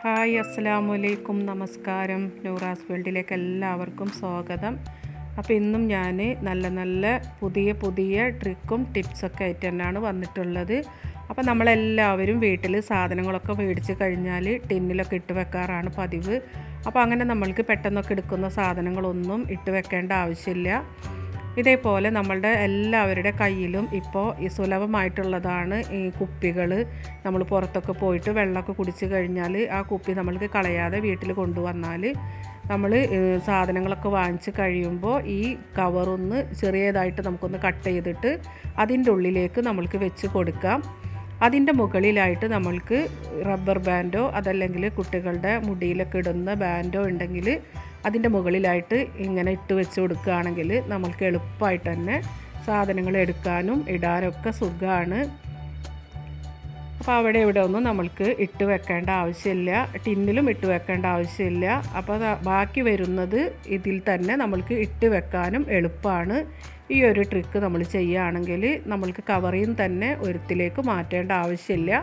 Hi അസ്സലാമു അലൈക്കും നമസ്കാരം. നൂറാസ് വേൾഡിലേക്ക് എല്ലാവർക്കും സ്വാഗതം. അപ്പോൾ ഇന്നും ഞാൻ നല്ല നല്ല പുതിയ പുതിയ ട്രിക്കും ടിപ്സൊക്കെ ആയിട്ട് തന്നെയാണ് വന്നിട്ടുള്ളത്. അപ്പോൾ നമ്മളെല്ലാവരും വീട്ടിൽ സാധനങ്ങളൊക്കെ മേടിച്ച് കഴിഞ്ഞാൽ ടിന്നിലൊക്കെ ഇട്ട് വെക്കാറാണ് പതിവ്. അപ്പോൾ അങ്ങനെ നമ്മൾക്ക് പെട്ടെന്നൊക്കെ എടുക്കുന്ന സാധനങ്ങളൊന്നും ഇട്ട് വെക്കേണ്ട ആവശ്യമില്ല. ഇതേപോലെ നമ്മളുടെ എല്ലാവരുടെ കയ്യിലും ഇപ്പോൾ ഈ സുലഭമായിട്ടുള്ളതാണ് ഈ കുപ്പികൾ നമ്മൾ പുറത്തൊക്കെ പോയിട്ട് വെള്ളമൊക്കെ കുടിച്ച് കഴിഞ്ഞാൽ ആ കുപ്പി നമ്മൾക്ക് കളയാതെ വീട്ടിൽ കൊണ്ടുവന്നാൽ നമ്മൾ സാധനങ്ങളൊക്കെ വാങ്ങിച്ച് കഴിയുമ്പോൾ ഈ കവറൊന്ന് ചെറിയതായിട്ട് നമുക്കൊന്ന് കട്ട് ചെയ്തിട്ട് അതിന്റെ ഉള്ളിലേക്ക് നമ്മൾക്ക് വെച്ച് കൊടുക്കാം. അതിന്റെ മുകളിലായിട്ട് നമ്മൾക്ക് റബ്ബർ ബാൻഡോ അതല്ലെങ്കിൽ കുട്ടികളുടെ മുടിയിലൊക്കെ ഇടുന്ന ബാൻഡോ ഉണ്ടെങ്കിൽ അതിന്റെ മുകളിലായിട്ട് ഇങ്ങനെ ഇട്ട് വെച്ച് കൊടുക്കുകയാണെങ്കിൽ നമ്മൾക്ക് എളുപ്പമായിട്ട് തന്നെ സാധനങ്ങൾ എടുക്കാനും ഇടാനൊക്കെ സുഖമാണ്. അപ്പോൾ അവിടെ ഇവിടെ ഒന്നും നമ്മൾക്ക് ഇട്ട് വെക്കേണ്ട ആവശ്യമില്ല. ടിന്നിലും ഇട്ട് വെക്കേണ്ട ആവശ്യമില്ല. അപ്പോൾ ബാക്കി വരുന്നത് ഇതിൽ തന്നെ നമ്മൾക്ക് ഇട്ട് വെക്കാനും എളുപ്പമാണ്. ഈ ഒരു ട്രിക്ക് നമ്മൾ ചെയ്യുകയാണെങ്കിൽ നമ്മൾക്ക് കവറിൽ തന്നെ ഒരുത്തിലേക്ക് മാറ്റേണ്ട ആവശ്യമില്ല.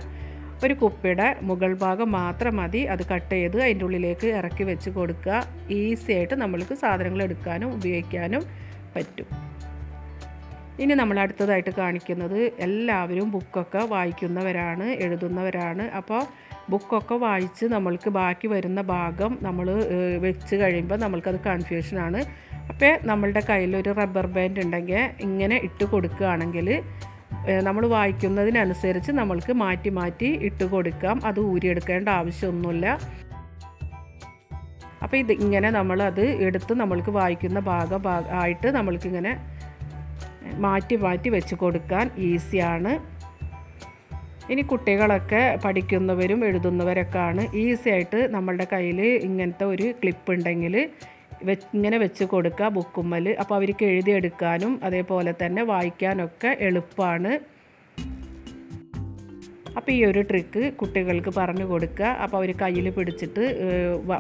ഒരു കുപ്പിയുടെ മുകൾ ഭാഗം മാത്രം മതി. അത് കട്ട് ചെയ്ത് അതിന്റെ ഉള്ളിലേക്ക് ഇറക്കി വെച്ച് കൊടുക്കുക. ഈസി ആയിട്ട് നമ്മൾക്ക് സാധനങ്ങൾ എടുക്കാനും ഉപയോഗിക്കാനും പറ്റും. ഇനി നമ്മൾ അടുത്തതായിട്ട് കാണിക്കുന്നത് എല്ലാവരും ബുക്കൊക്കെ വായിക്കുന്നവരാണ് എഴുതുന്നവരാണ്. അപ്പോൾ ബുക്കൊക്കെ വായിച്ച് നമ്മൾക്ക് ബാക്കി വരുന്ന ഭാഗം നമ്മൾ വെച്ച് കഴിയുമ്പോൾ നമ്മൾക്കത് കൺഫ്യൂഷനാണ് അപ്പോൾ നമ്മളുടെ കയ്യിലൊരു റബ്ബർ ബാൻഡ് ഉണ്ടെങ്കിൽ ഇങ്ങനെ ഇട്ട് കൊടുക്കുകയാണെങ്കിൽ നമ്മൾ വായിക്കുന്നതിനനുസരിച്ച് നമ്മൾക്ക് മാറ്റി മാറ്റി ഇട്ട് കൊടുക്കാം. അത് ഊരിയെടുക്കേണ്ട ആവശ്യമൊന്നുമില്ല. അപ്പോൾ ഇത് ഇങ്ങനെ നമ്മളത് എടുത്ത് നമ്മൾക്ക് വായിക്കുന്ന ഭാഗം ആയിട്ട് നമ്മൾക്കിങ്ങനെ മാറ്റി മാറ്റി വെച്ച് കൊടുക്കാൻ ഈസിയാണ് ഇനി കുട്ടികളൊക്കെ പഠിക്കുന്നവരും എഴുതുന്നവരൊക്കെയാണ് ഈസി ആയിട്ട് നമ്മളുടെ കയ്യിൽ ഇങ്ങനത്തെ ഒരു ക്ലിപ്പ് ഉണ്ടെങ്കിൽ ഇങ്ങനെ വെച്ച് കൊടുക്കുക ബുക്കുമ്മൽ അപ്പോൾ അവർക്ക് എഴുതിയെടുക്കാനും അതേപോലെ തന്നെ വായിക്കാനൊക്കെ എളുപ്പമാണ്. അപ്പോൾ ഈ ഒരു ട്രിക്ക് കുട്ടികൾക്ക് പറഞ്ഞു കൊടുക്കുക. അപ്പോൾ അവർ കയ്യിൽ പിടിച്ചിട്ട്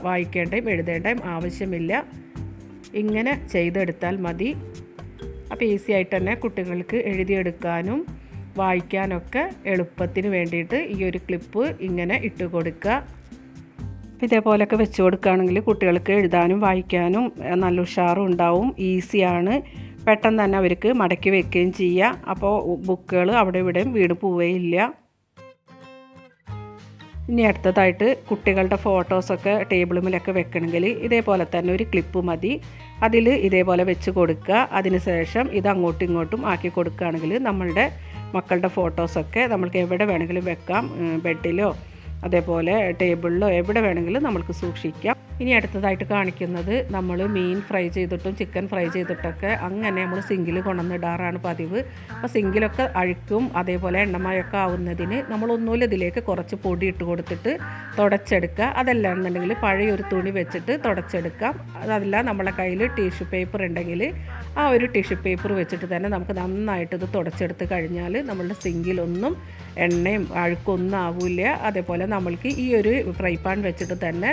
വായിക്കേണ്ടയും എഴുതേണ്ടയും ആവശ്യമില്ല. ഇങ്ങനെ ചെയ്തെടുത്താൽ മതി. അപ്പോൾ ഈസി ആയിട്ട് തന്നെ കുട്ടികൾക്ക് എഴുതിയെടുക്കാനും വായിക്കാനൊക്കെ എളുപ്പത്തിന് വേണ്ടിയിട്ട് ഈ ഒരു ക്ലിപ്പ് ഇങ്ങനെ ഇട്ട് കൊടുക്കുക. ഇതേപോലെയൊക്കെ വെച്ച് കൊടുക്കുകയാണെങ്കിൽ കുട്ടികൾക്ക് എഴുതാനും വായിക്കാനും നല്ല ഉഷാറും ഉണ്ടാവും ഈസിയാണ്. പെട്ടെന്ന് തന്നെ അവർക്ക് മടക്കി വെക്കുകയും ചെയ്യാം അപ്പോൾ ബുക്കുകൾ അവിടെ ഇവിടെയും വീട് പോവുകയില്ല. ഇനി അടുത്തതായിട്ട് കുട്ടികളുടെ ഫോട്ടോസൊക്കെ ടേബിളുമിലൊക്കെ വെക്കണമെങ്കിൽ ഇതേപോലെ തന്നെ ഒരു ക്ലിപ്പ് മതി. അതിൽ ഇതേപോലെ വെച്ച് കൊടുക്കുക. അതിന് ശേഷം ഇത് അങ്ങോട്ടും ഇങ്ങോട്ടും ആക്കി കൊടുക്കുകയാണെങ്കിൽ നമ്മളുടെ മക്കളുടെ ഫോട്ടോസൊക്കെ നമ്മൾക്ക് എവിടെ വേണമെങ്കിലും വെക്കാം ബെഡിലോ അതേപോലെ ടേബിളിലോ എവിടെ വേണമെങ്കിലും നമുക്ക് സൂക്ഷിക്കാം. ഇനി അടുത്തതായിട്ട് കാണിക്കുന്നത് നമ്മൾ മീൻ ഫ്രൈ ചെയ്തിട്ടും ചിക്കൻ ഫ്രൈ ചെയ്തിട്ടൊക്കെ അങ്ങനെ നമ്മൾ സിങ്കിൽ കൊണ്ടുവന്നിടാറാണ് പതിവ്. അപ്പോൾ സിങ്കിലൊക്കെ അഴുക്കും അതേപോലെ എണ്ണമയൊക്കെ ആവുന്നതിന് നമ്മളൊന്നുമില്ല ഇതിലേക്ക് കുറച്ച് പൊടി ഇട്ട് കൊടുത്തിട്ട് തുടച്ചെടുക്കുക. അതല്ല എന്നുണ്ടെങ്കിൽ പഴയൊരു തുണി വെച്ചിട്ട് തുടച്ചെടുക്കാം. അതല്ല നമ്മളെ കയ്യിൽ ടിഷ്യൂ പേപ്പർ ഉണ്ടെങ്കിൽ ആ ഒരു ടിഷ്യൂ പേപ്പർ വെച്ചിട്ട് തന്നെ നമുക്ക് നന്നായിട്ട് ഇത് തുടച്ചെടുത്ത് കഴിഞ്ഞാൽ നമ്മളുടെ സിങ്കിലൊന്നും എണ്ണയും അഴുക്കൊന്നും ആവില്ല. അതേപോലെ നമ്മൾക്ക് ഈ ഒരു ഫ്രൈ പാൻ വെച്ചിട്ട് തന്നെ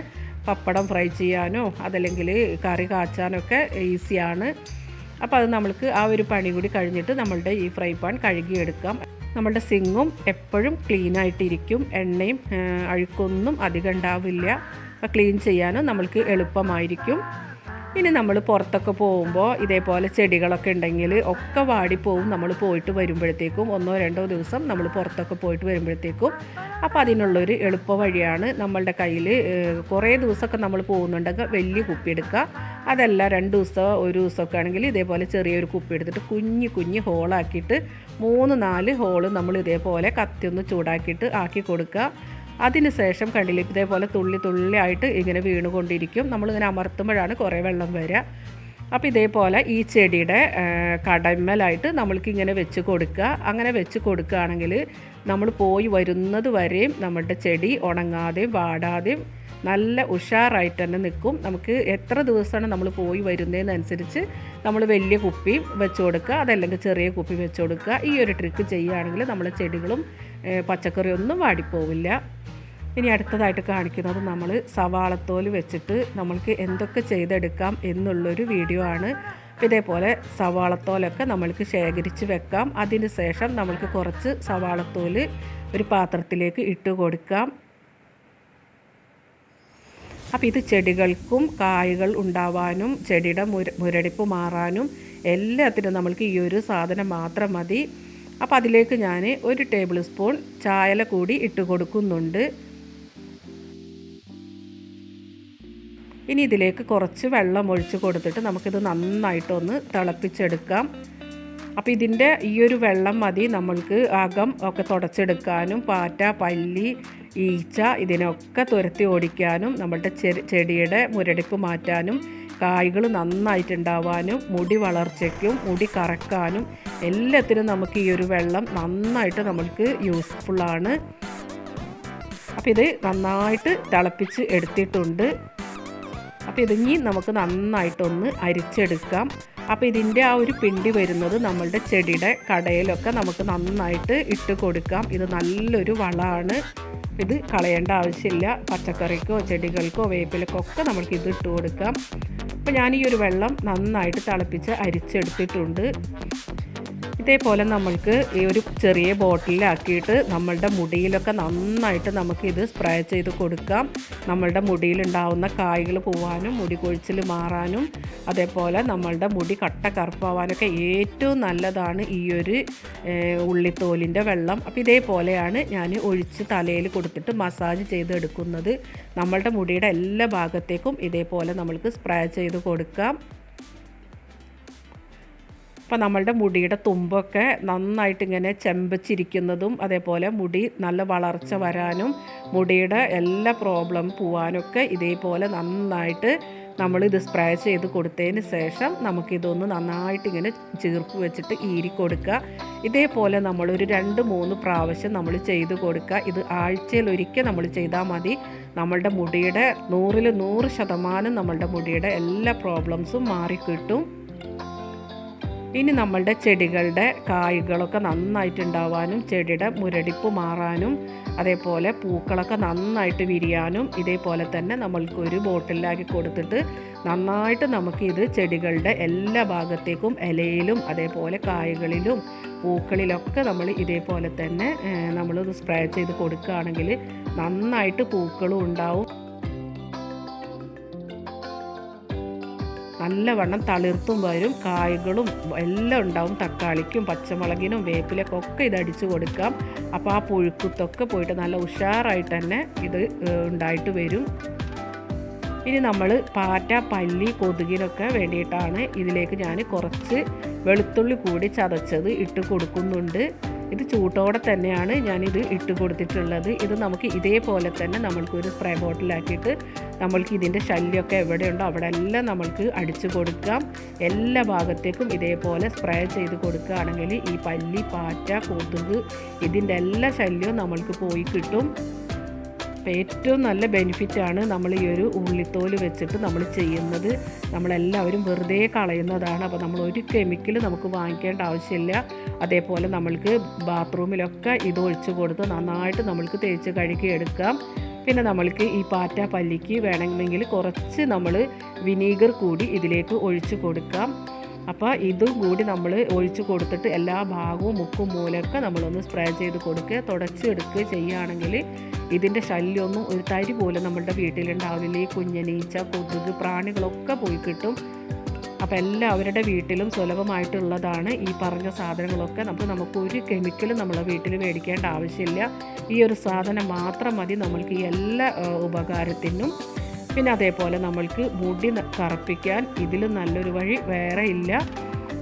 പപ്പടം ഫ്രൈ ചെയ്യാനോ അതല്ലെങ്കിൽ കറി കാച്ചാനൊക്കെ ഈസിയാണ് അപ്പോൾ അത് നമ്മൾക്ക് ആ ഒരു പണി കൂടി കഴിഞ്ഞിട്ട് നമ്മളുടെ ഈ ഫ്രൈ പാൻ കഴുകിയെടുക്കാം. നമ്മളുടെ സിങ്ങും എപ്പോഴും ക്ലീൻ ആയിട്ടിരിക്കും. എണ്ണയും അഴുക്കൊന്നും അധികം ഉണ്ടാവില്ല. അപ്പോൾ ക്ലീൻ ചെയ്യാനും നമ്മൾക്ക് എളുപ്പമായിരിക്കും. ഇനി നമ്മൾ പുറത്തൊക്കെ പോകുമ്പോൾ ഇതേപോലെ ചെടികളൊക്കെ ഉണ്ടെങ്കിൽ ഒക്കെ വാടിപ്പോവും നമ്മൾ പോയിട്ട് വരുമ്പോഴത്തേക്കും ഒന്നോ രണ്ടോ ദിവസം നമ്മൾ പുറത്തൊക്കെ പോയിട്ട് വരുമ്പോഴത്തേക്കും. അപ്പോൾ അതിനുള്ളൊരു എളുപ്പ വഴിയാണ് നമ്മളുടെ കയ്യിൽ കുറേ ദിവസമൊക്കെ നമ്മൾ പോകുന്നുണ്ടെങ്കിൽ വലിയ കുപ്പി എടുക്കുക. അതല്ല രണ്ട് ദിവസം ഒരു ദിവസമൊക്കെ ആണെങ്കിൽ ഇതേപോലെ ചെറിയൊരു കുപ്പി എടുത്തിട്ട് കുഞ്ഞ് കുഞ്ഞ് ഹോളാക്കിയിട്ട് മൂന്ന് നാല് ഹോൾ നമ്മൾ ഇതേപോലെ കത്തിയൊന്ന് ചൂടാക്കിയിട്ട് ആക്കി കൊടുക്കുക. അതിന് ശേഷം കണ്ടില്ലേ ഇതേപോലെ തുള്ളി തുള്ളി ആയിട്ട് ഇങ്ങനെ വീണുകൊണ്ടിരിക്കും. നമ്മളിങ്ങനെ അമർത്തുമ്പോഴാണ് കുറേ വെള്ളം വരിക. അപ്പോൾ ഇതേപോലെ ഈ ചെടിയുടെ കടമ്മലായിട്ട് നമ്മൾക്ക് ഇങ്ങനെ വെച്ച് കൊടുക്കുക. അങ്ങനെ വെച്ച് കൊടുക്കുകയാണെങ്കിൽ നമ്മൾ പോയി വരുന്നത് വരെയും നമ്മളുടെ ചെടി ഉണങ്ങാതെയും വാടാതെയും നല്ല ഉഷാറായിട്ട് തന്നെ നിൽക്കും. നമുക്ക് എത്ര ദിവസമാണ് നമ്മൾ പോയി വരുന്നതിനനുസരിച്ച് നമ്മൾ വലിയ കുപ്പി വെച്ച് കൊടുക്കുക. അതല്ലെങ്കിൽ ചെറിയ കുപ്പി വെച്ച് കൊടുക്കുക. ഈ ഒരു ട്രിക്ക് ചെയ്യുകയാണെങ്കിൽ നമ്മളെ ചെടികളും പച്ചക്കറിയൊന്നും വാടിപ്പോവില്ല. ഇനി അടുത്തതായിട്ട് കാണിക്കുന്നത് നമ്മൾ സവാളത്തോൽ വെച്ചിട്ട് നമ്മൾക്ക് എന്തൊക്കെ ചെയ്തെടുക്കാം എന്നുള്ളൊരു വീഡിയോ ആണ്. ഇതേപോലെ സവാളത്തോലൊക്കെ നമ്മൾക്ക് ശേഖരിച്ച് വെക്കാം. അതിന് ശേഷം നമ്മൾക്ക് കുറച്ച് സവാളത്തോൽ ഒരു പാത്രത്തിലേക്ക് ഇട്ട് കൊടുക്കാം. അപ്പോൾ ഇത് ചെടികൾക്കും കായകൾ ഉണ്ടാവാനും ചെടിയുടെ മുര മുരടിപ്പ് മാറാനും എല്ലാത്തിനും നമ്മൾക്ക് ഈ ഒരു സാധനം മാത്രം മതി. അപ്പോൾ അതിലേക്ക് ഞാൻ ഒരു ടേബിൾ സ്പൂൺ ചായല കൂടി ഇട്ട് കൊടുക്കുന്നുണ്ട്. ഇനി ഇതിലേക്ക് കുറച്ച് വെള്ളം ഒഴിച്ച് കൊടുത്തിട്ട് നമുക്കിത് നന്നായിട്ടൊന്ന് തിളപ്പിച്ചെടുക്കാം. അപ്പോൾ ഇതിന്റെ ഈ ഒരു വെള്ളം മതി. നമ്മൾക്ക് അകം ഒക്കെ തുടച്ചെടുക്കാനും പാറ്റ പല്ലി ഈച്ച ഇതിനൊക്കെ തുരത്തി ഓടിക്കാനും നമ്മളുടെ ചെടിയുടെ മുരടിപ്പ് മാറ്റാനും കായ്കൾ നന്നായിട്ടുണ്ടാവാനും മുടി വളർച്ചയ്ക്കും മുടി കറക്കാനും എല്ലാത്തിനും നമുക്ക് ഈ ഒരു വെള്ളം നന്നായിട്ട് നമ്മൾക്ക് യൂസ്ഫുള്ളാണ് അപ്പോൾ ഇത് നന്നായിട്ട് തിളപ്പിച്ച് എടുത്തിട്ടുണ്ട്. അപ്പോൾ ഇതിങ്ങി നമുക്ക് നന്നായിട്ടൊന്ന് അരിച്ചെടുക്കാം. അപ്പോൾ ഇതിന്റെ ആ ഒരു പിണ്ടി വരുന്നത് നമ്മളുടെ ചെടിയുടെ കടയിലൊക്കെ നമുക്ക് നന്നായിട്ട് ഇട്ട് കൊടുക്കാം. ഇത് നല്ലൊരു വളമാണ്. ഇത് കളയേണ്ട ആവശ്യമില്ല. പച്ചക്കറിക്കോ ചെടികൾക്കോ വേപ്പിലക്കോ ഒക്കെ നമുക്ക് ഇത് ഇട്ട് കൊടുക്കാം. അപ്പോൾ ഞാൻ ഈ ഒരു വെള്ളം നന്നായിട്ട് തിളപ്പിച്ച് അരിച്ചെടുത്തിട്ടുണ്ട്. ഇതേപോലെ നമ്മൾക്ക് ഈ ഒരു ചെറിയ ബോട്ടിലാക്കിയിട്ട് നമ്മളുടെ മുടിയിലൊക്കെ നന്നായിട്ട് നമുക്കിത് സ്പ്രേ ചെയ്ത് കൊടുക്കാം. നമ്മളുടെ മുടിയിലുണ്ടാവുന്ന കായ്കൾ പോവാനും മുടി കൊഴിച്ചിൽ മാറാനും അതേപോലെ നമ്മളുടെ മുടി കട്ട കറുപ്പാവാനൊക്കെ ഏറ്റവും നല്ലതാണ് ഈ ഒരു ഉള്ളിത്തോലിന്റെ വെള്ളം. അപ്പോൾ ഇതേപോലെയാണ് ഞാൻ ഒഴിച്ച് തലയിൽ കൊടുത്തിട്ട് മസാജ് ചെയ്തെടുക്കുന്നത്. നമ്മളുടെ മുടിയുടെ എല്ലാ ഭാഗത്തേക്കും ഇതേപോലെ നമ്മൾക്ക് സ്പ്രേ ചെയ്ത് കൊടുക്കാം. അപ്പോൾ നമ്മളുടെ മുടിയുടെ തുമ്പൊക്കെ നന്നായിട്ട് ഇങ്ങനെ ചെമ്പച്ചിരിക്കുന്നതും അതേപോലെ മുടി നല്ല വളർച്ച വരാനും മുടിയുടെ എല്ലാ പ്രോബ്ലം പോവാനൊക്കെ ഇതേപോലെ നന്നായിട്ട് നമ്മളിത് സ്പ്രേ ചെയ്ത് കൊടുത്തതിന് ശേഷം നമുക്കിതൊന്ന് നന്നായിട്ട് ഇങ്ങനെ ചീർപ്പ് വെച്ചിട്ട് ഈരി കൊടുക്കുക ഇതേപോലെ നമ്മളൊരു രണ്ട് മൂന്ന് പ്രാവശ്യം നമ്മൾ ചെയ്ത് കൊടുക്കുക ഇത് ആഴ്ചയിൽ ഒരിക്കൽ നമ്മൾ ചെയ്താൽ മതി. നമ്മളുടെ മുടിയുടെ നൂറിൽ നൂറ് ശതമാനം നമ്മളുടെ മുടിയുടെ എല്ലാ പ്രോബ്ലംസും മാറിക്കിട്ടും. ഇനി നമ്മളുടെ ചെടികളുടെ കായ്കളൊക്കെ നന്നായിട്ടുണ്ടാവാനും ചെടിയുടെ മുരടിപ്പ് മാറാനും അതേപോലെ പൂക്കളൊക്കെ നന്നായിട്ട് വിരിയാനും ഇതേപോലെ തന്നെ നമ്മൾക്ക് ഒരു ബോട്ടിലാക്കി കൊടുത്തിട്ട് നന്നായിട്ട് നമുക്കിത് ചെടികളുടെ എല്ലാ ഭാഗത്തേക്കും ഇലയിലും അതേപോലെ കായകളിലും പൂക്കളിലൊക്കെ നമ്മൾ ഇതേപോലെ തന്നെ നമ്മളിത് സ്പ്രേ ചെയ്ത് കൊടുക്കുകയാണെങ്കിൽ നന്നായിട്ട് പൂക്കളും ഉണ്ടാവും. നല്ലവണ്ണം തളിർത്തും വരും. കായ്കളും എല്ലാം ഉണ്ടാവും. തക്കാളിക്കും പച്ചമുളകിനും വേപ്പിലൊക്കെ ഒക്കെ ഇത് അടിച്ചു കൊടുക്കാം. അപ്പോൾ ആ പുഴുക്കുത്തൊക്കെ പോയിട്ട് നല്ല ഉഷാറായിട്ട് തന്നെ ഇത് ഉണ്ടായിട്ട് വരും. ഇനി നമ്മൾ പാറ്റ പല്ലി കൊതുകിനൊക്കെ വേണ്ടിയിട്ടാണ് ഇതിലേക്ക് ഞാൻ കുറച്ച് വെളുത്തുള്ളി കൂടി ചതച്ചത് ഇട്ട് കൊടുക്കുന്നുണ്ട്. ഇത് ചൂട്ടോടെ തന്നെയാണ് ഞാനിത് ഇട്ട് കൊടുത്തിട്ടുള്ളത്. ഇത് നമുക്ക് ഇതേപോലെ തന്നെ നമ്മൾക്ക് ഒരു സ്പ്രേ ബോട്ടിലാക്കിയിട്ട് നമ്മൾക്ക് ഇതിന്റെ ശല്യമൊക്കെ എവിടെയുണ്ടോ അവിടെ എല്ലാം നമ്മൾക്ക് അടിച്ചു കൊടുക്കാം. എല്ലാ ഭാഗത്തേക്കും ഇതേപോലെ സ്പ്രേ ചെയ്ത് കൊടുക്കുകയാണെങ്കിൽ ഈ പല്ലി പാറ്റ കൊതുക് ഇതിന്റെ എല്ലാ ശല്യവും നമ്മൾക്ക് പോയി കിട്ടും. അപ്പോൾ ഏറ്റവും നല്ല ബെനിഫിറ്റാണ് നമ്മൾ ഈ ഒരു ഉള്ളിത്തോൽ വെച്ചിട്ട് നമ്മൾ ചെയ്യുന്നത്. നമ്മളെല്ലാവരും വെറുതെ കളയുന്നതാണ്. അപ്പോൾ നമ്മൾ ഒരു കെമിക്കൽ നമുക്ക് വാങ്ങിക്കേണ്ട ആവശ്യമില്ല. അതേപോലെ നമ്മൾക്ക് ബാത്റൂമിലൊക്കെ ഇത് ഒഴിച്ച് കൊടുത്ത് നന്നായിട്ട് നമ്മൾക്ക് തേച്ച് കഴുകി എടുക്കാം. പിന്നെ നമ്മൾക്ക് ഈ പാറ്റ പല്ലിക്ക് വേണമെങ്കിൽ കുറച്ച് നമ്മൾ വിനീഗർ കൂടി ഇതിലേക്ക് ഒഴിച്ചു കൊടുക്കാം. അപ്പോൾ ഇതും കൂടി നമ്മൾ ഒഴിച്ച് കൊടുത്തിട്ട് എല്ലാ ഭാഗവും മുക്കും മൂലൊക്കെ നമ്മളൊന്ന് സ്പ്രേ ചെയ്ത് കൊടുക്കുക തുടച്ചെടുക്കുക ചെയ്യുകയാണെങ്കിൽ ഇതിന്റെ ശല്യമൊന്നും ഒരു തരി പോലും നമ്മളുടെ വീട്ടിലുണ്ടാവില്ല. ഈ കുഞ്ഞനീച്ച കൊതുക് പ്രാണികളൊക്കെ പോയി കിട്ടും. അപ്പോൾ എല്ലാവരുടെ വീട്ടിലും സുലഭമായിട്ടുള്ളതാണ് ഈ പറഞ്ഞ സാധനങ്ങളൊക്കെ. നമുക്ക് നമുക്ക് ഒരു കെമിക്കലും നമ്മളെ വീട്ടിൽ മേടിക്കേണ്ട ആവശ്യമില്ല. ഈ ഒരു സാധനം മാത്രം മതി നമ്മൾക്ക് ഈ എല്ലാ ഉപകാരത്തിനും. പിന്നെ അതേപോലെ നമ്മൾക്ക് മുടി കറുപ്പിക്കാൻ ഇതിൽ നല്ലൊരു വഴി വേറെ ഇല്ല.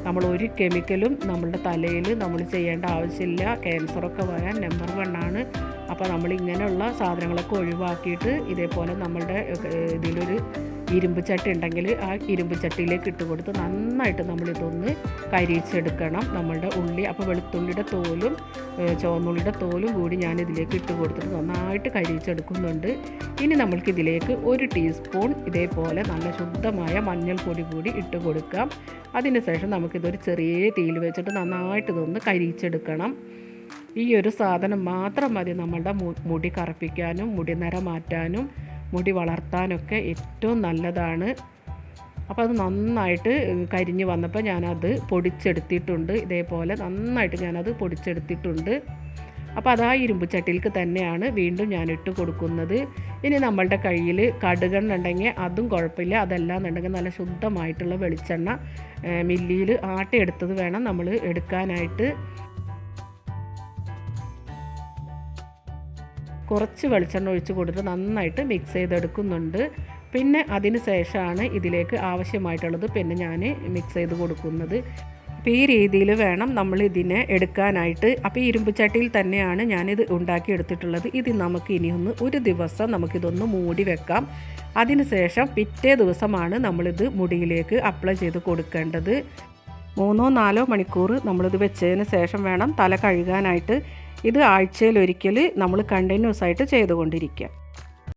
നമ്മൾ ഒരു കെമിക്കലും നമ്മളുടെ തലയിൽ നമ്മൾ ചെയ്യേണ്ട ആവശ്യമില്ല. ക്യാൻസറൊക്കെ വരാൻ നമ്പർ വൺ ആണ്. അപ്പോൾ നമ്മൾ ഇങ്ങനെയുള്ള സാധനങ്ങളൊക്കെ ഒഴിവാക്കിയിട്ട് ഇതേപോലെ നമ്മളുടെ ഇതിലൊരു ഇരുമ്പ് ചട്ടി ഉണ്ടെങ്കിൽ ആ ഇരുമ്പ് ചട്ടിയിലേക്ക് ഇട്ട് കൊടുത്ത് നന്നായിട്ട് നമ്മളിതൊന്ന് കരിച്ചെടുക്കണം നമ്മളുടെ ഉള്ളി അപ്പോൾ വെളുത്തുള്ളിയുടെ തോലും ചുവന്നുള്ളിയുടെ തോലും കൂടി ഞാൻ ഇതിലേക്ക് ഇട്ട് കൊടുത്തിട്ട് നന്നായിട്ട് കരിച്ചെടുക്കുന്നുണ്ട് ഇനി നമ്മൾക്ക് ഇതിലേക്ക് ഒരു ടീസ്പൂൺ ഇതേപോലെ നല്ല ശുദ്ധമായ മഞ്ഞൾപ്പൊടി കൂടി ഇട്ട് കൊടുക്കാം. അതിനുശേഷം നമുക്കിതൊരു ചെറിയ തീയിൽ വെച്ചിട്ട് നന്നായിട്ട് ഇതൊന്ന് കരിച്ചെടുക്കണം ഈ ഒരു സാധനം മാത്രം മതി നമ്മളുടെ മുടി കറുപ്പിക്കാനും മുടി നിറ മാറ്റാനും. മുടി വളർത്താനൊക്കെ ഏറ്റവും നല്ലതാണ്. അപ്പോൾ അത് നന്നായിട്ട് കരിഞ്ഞ് വന്നപ്പോൾ ഞാനത് പൊടിച്ചെടുത്തിട്ടുണ്ട്. ഇതേപോലെ നന്നായിട്ട് ഞാനത് പൊടിച്ചെടുത്തിട്ടുണ്ട്. അപ്പോൾ അത് ആ ഇരുമ്പ് ചട്ടിയിലേക്ക് തന്നെയാണ് വീണ്ടും ഞാൻ ഇട്ട് കൊടുക്കുന്നത്. ഇനി നമ്മളുടെ കയ്യിൽ കടുകെണ്ണ ഉണ്ടെങ്കിൽ അതും കുഴപ്പമില്ല. അതല്ല എന്നുണ്ടെങ്കിൽ നല്ല ശുദ്ധമായിട്ടുള്ള വെളിച്ചെണ്ണ മില്ലിയിൽ ആട്ടിയെടുത്തത് വേണം നമ്മൾ എടുക്കാനായിട്ട്. കുറച്ച് വെളിച്ചെണ്ണ ഒഴിച്ച് കൊടുത്ത് നന്നായിട്ട് മിക്സ് ചെയ്തെടുക്കുന്നുണ്ട്. പിന്നെ അതിന് ശേഷമാണ് ഇതിലേക്ക് ആവശ്യമായിട്ടുള്ളത് പിന്നെ ഞാൻ മിക്സ് ചെയ്ത് കൊടുക്കുന്നത്. അപ്പോൾ ഈ രീതിയിൽ വേണം നമ്മൾ ഇതിനെ എടുക്കാനായിട്ട്. അപ്പോൾ ഈ ഇരുമ്പ് ചട്ടിയിൽ തന്നെയാണ് ഞാനിത് ഉണ്ടാക്കിയെടുത്തിട്ടുള്ളത്. ഇത് നമുക്ക് ഇനിയൊന്ന് ഒരു ദിവസം നമുക്കിതൊന്ന് മൂടി വെക്കാം. അതിനുശേഷം പിറ്റേ ദിവസമാണ് നമ്മളിത് മുടിയിലേക്ക് അപ്ലൈ ചെയ്ത് കൊടുക്കേണ്ടത്. മൂന്നോ നാലോ മണിക്കൂർ നമ്മളിത് വെച്ചതിന് ശേഷം വേണം തല കഴുകാനായിട്ട്. ഇത് ആഴ്ചയിൽ ഒരിക്കൽ നമ്മൾ കണ്ടിന്യൂസ് ആയിട്ട് ചെയ്തുകൊണ്ടിരിക്കുക.